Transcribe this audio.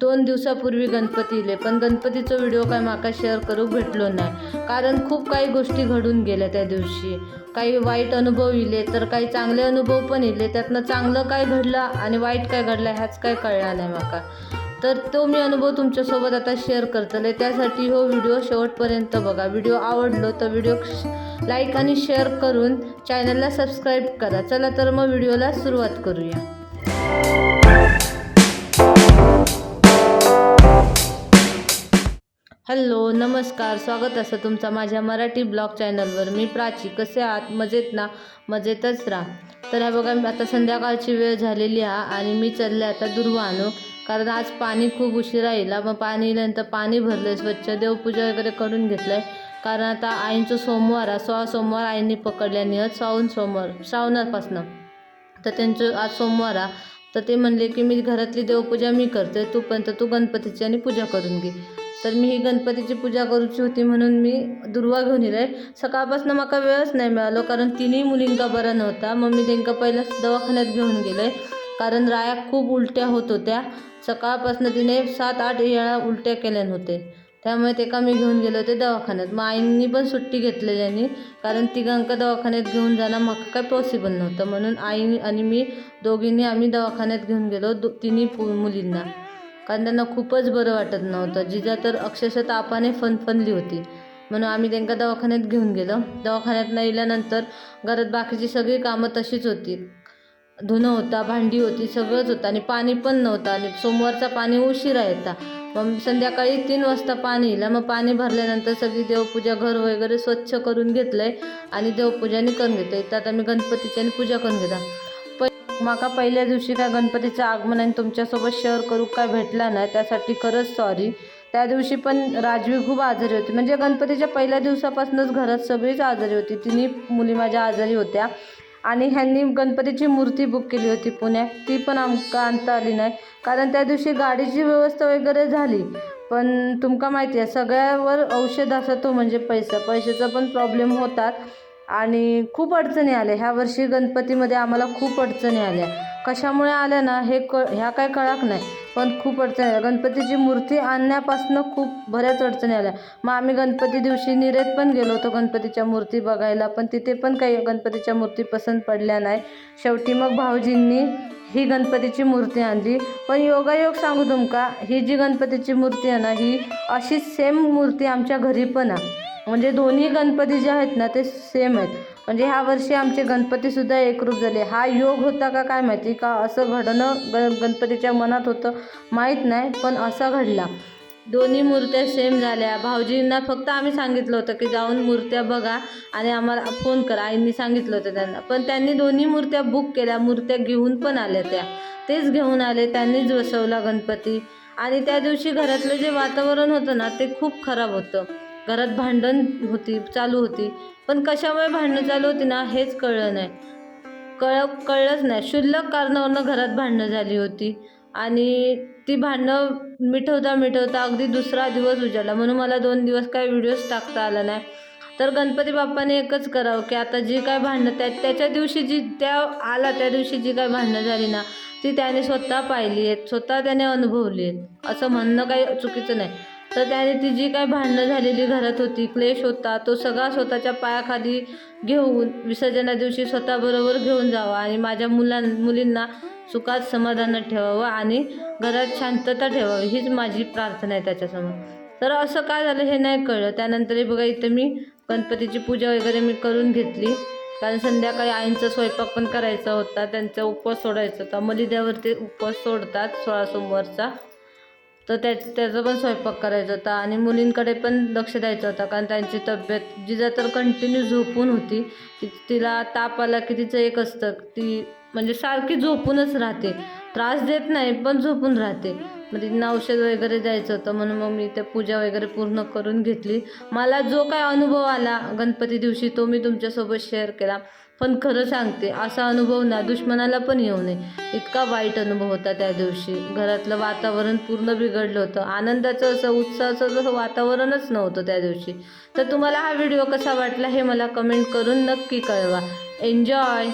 दोन दिवसापूर्वी गणपती इले पण गणपतीचो व्हिडिओ काय माका शेअर करूक भेटलो नाही. कारण खूप काही गोष्टी घडून गेल्या त्या दिवशी. काही वाईट अनुभव इले तर काही चांगले अनुभव पण इले. त्यातनं चांगलं काय घडलं आणि वाईट काय घडलं ह्याच काय कळला नाही माका. तर तो मी अनुभव तुमच्यासोबत आता शेअर करतले. त्यासाठी हो व्हिडिओ शेवटपर्यंत बघा. व्हिडिओ आवडलो तर व्हिडिओ लाईक आणि शेअर करून चॅनलला सबस्क्राईब करा. चला तर मग व्हिडिओला सुरुवात करूया. हॅलो नमस्कार. स्वागत असं तुमचा माझ्या मराठी ब्लॉग चॅनलवर. मी प्राची. कसे आहात? मजेत ना? मजेतच राहा तर ह्या बघा आता संध्याकाळची वेळ झालेली आहे आणि मी चालले आता दुर्वानो. कारण आज पाणी खूप उशिरा येईल. मग पाणी नंतर पाणी भरलं स्वच्छ देवपूजा वगैरे करून घेतलं आहे कारण आता आईंचं सोमवार आहे सोळा सोमवार आईंनी पकडल्याने श्रावण सोमवार श्रावणापासनं तर त्यांचं आज सोमवार आहे तर ते म्हणले की मी घरातली देवपूजा मी करते तू पण तर तू गणपतीची आणि पूजा करून घे. तर मी ही गणपतीची पूजा करूची होती म्हणून मी दुर्वा घेऊन येईल सकाळपासून माका वेळच नाही मिळालो कारण तिन्ही मुलींका बरा नव्हता. मग मी त्यांका पहिल्याच दवाखान्यात घेऊन गेले कारण राया खूप उलट्या होत होत्या. सकाळपासून तिने सात आठ वेळा उलट्या केल्यान होते त्यामुळे ते का मी घेऊन गेले होते दवाखान्यात. मग आईंनी पण सुट्टी घेतलेल्यानी कारण तिघांका दवाखान्यात घेऊन जाणं मग काय पॉसिबल नव्हतं. म्हणून आई आणि मी दोघींनी आम्ही दवाखान्यात घेऊन गेलो दो तिन्ही पु मुलींना. कारण त्यांना खूपच बरं वाटत नव्हतं. जिजा तर अक्षरशः तापाने फनफनली होती. म्हणून आम्ही त्यांना दवाखान्यात घेऊन गेलो. दवाखान्यात नेल्यानंतर घरात बाकीची सगळी कामं तशीच होती. धुणं होता भांडी होती सगळंच होतं आणि पाणी पण नव्हतं आणि सोमवारचा पाणी उशिरा येता. मग संध्याकाळी तीन वाजता पाणी येईल मग पाणी भरल्यानंतर सगळी देवपूजा घर वगैरे स्वच्छ करून घेतलं आहे आणि देवपूजाने करून घेतलं आहे त्यात आम्ही गणपतीची आणि पूजा करून घेता माका पहिल्या दिवशी काय गणपतीचं आगमन आणि तुमच्यासोबत शेअर करू काय भेटला नाही त्यासाठी खरंच सॉरी त्या दिवशी पण राजवी खूप आजारी होती. म्हणजे गणपतीच्या पहिल्या दिवसापासूनच घरात सगळीच आजारी होती. तिन्ही मुली माझ्या आजारी होत्या. आणि ह्यांनी गणपतीची मूर्ती बुक केली होती पुण्यात. ती पण आमका आणता आली नाही. कारण त्या दिवशी गाडीची व्यवस्था वगैरे झाली. पण तुमका माहिती आहे सगळ्यावर औषध असतो म्हणजे पैसा. पैशाचा पण प्रॉब्लेम होतात. आणि खूप अडचणी आल्या. ह्या वर्षी गणपतीमध्ये आम्हाला खूप अडचणी आल्या. कशामुळे आल्या ना हे क ह्या काय कळक नाही पण खूप अडचणी आल्या. गणपतीची मूर्ती आणण्यापासून खूप बऱ्याच अडचणी आल्या. मग आम्ही गणपती दिवशी निरेत पण गेलो होतो गणपतीच्या मूर्ती बघायला पण तिथे पण काही गणपतीच्या मूर्ती पसंत पडल्या नाही. शेवटी मग भाऊजींनी ही गणपतीची मूर्ती आणली. पण योगायोग सांगू तुमका ही जी गणपतीची मूर्ती आहे ना ही अशीच सेम मूर्ती आमच्या घरी पण आहे. म्हणजे दोन्ही गणपती जे आहेत ना ते सेम आहेत. म्हणजे ह्या वर्षी आमचे गणपतीसुद्धा एकरूप झाले. हा योग होता का काय माहिती का असं घडणं ग गणपतीच्या मनात होतं माहीत नाही पण असा घडला. दोन्ही मूर्त्या सेम झाल्या. भाऊजींना फक्त आम्ही सांगितलं होतं की जाऊन मूर्त्या बघा आणि आम्हाला फोन करा. आईंनी सांगितलं होतं त्यांना. पण त्यांनी दोन्ही मूर्त्या बुक केल्या. मूर्त्या घेऊन पण आल्या त्या. तेच घेऊन आले. त्यांनीच बसवला गणपती. आणि त्या दिवशी घरातलं जे वातावरण होतं ना ते खूप खराब होतं. घरात भांडण होती चालू होती. पण कशामुळे भांडणं चालू होती ना हेच कळलं नाही. कळ कळलंच नाही. क्षुल्लक कारणावरनं घरात भांडणं झाली होती. आणि ती भांडणं मिटवता मिटवता अगदी दुसरा दिवस उजाडला म्हणून मला दोन दिवस काय व्हिडिओज टाकता आला नाही. तर गणपती बाप्पाने एकच करावं की आता जी काय भांडणं त्या त्याच्या दिवशी जी त्या आला त्या दिवशी जी काय भांडणं झाली ना ती त्याने स्वतः पाहिली आहेत. स्वतः त्याने अनुभवली आहेत. असं म्हणणं काही चुकीचं नाही. तर त्याने ती जी काय भांडणं झालेली घरात होती क्लेश होता तो सगळा स्वतःच्या पायाखाली घेऊन विसर्जना दिवशी स्वतःबरोबर घेऊन जावा. आणि माझ्या मुलां मुलींना सुखात समाधानात ठेवावं आणि घरात शांतता ठेवावी हीच माझी प्रार्थना आहे त्याच्यासमोर. तर असं काय झालं हे नाही कळलं. त्यानंतरही बघा इथं मी गणपतीची पूजा वगैरे मी करून घेतली. कारण संध्याकाळी आईंचा स्वयंपाक पण करायचा होता त्यांचा उपवास सोडायचा होता. मलिद्यावर ते उपवास सोडतात सोळा सोमवारचा. तर त्या त्याचा पण स्वयंपाक करायचा होता आणि मुलींकडे पण लक्ष द्यायचं होतं. कारण त्यांची तब्येत जिजा तर कंटिन्यू झोपून होती. ती तिला ताप आला की तिचं एक असतं ती म्हणजे सारखी झोपूनच राहते. त्रास देत नाही पण झोपून राहते. म्हणजे मग तिथं औषध वगैरे द्यायचं होतं म्हणून मग मी ते पूजा वगैरे पूर्ण करून घेतली. मला जो काय अनुभव आला गणपती दिवशी तो मी तुमच्यासोबत शेअर केला. पण खरं सांगते असा अनुभव ना दुश्मनाला पण येऊ नये. इतका वाईट अनुभव होता त्या दिवशी. घरातलं वातावरण पूर्ण बिघडलं होतं. आनंदाचं असं उत्साहाचं जसं वातावरणच नव्हतं त्या दिवशी. तर तुम्हाला हा व्हिडिओ कसा वाटला हे मला कमेंट करून नक्की कळवा. एन्जॉय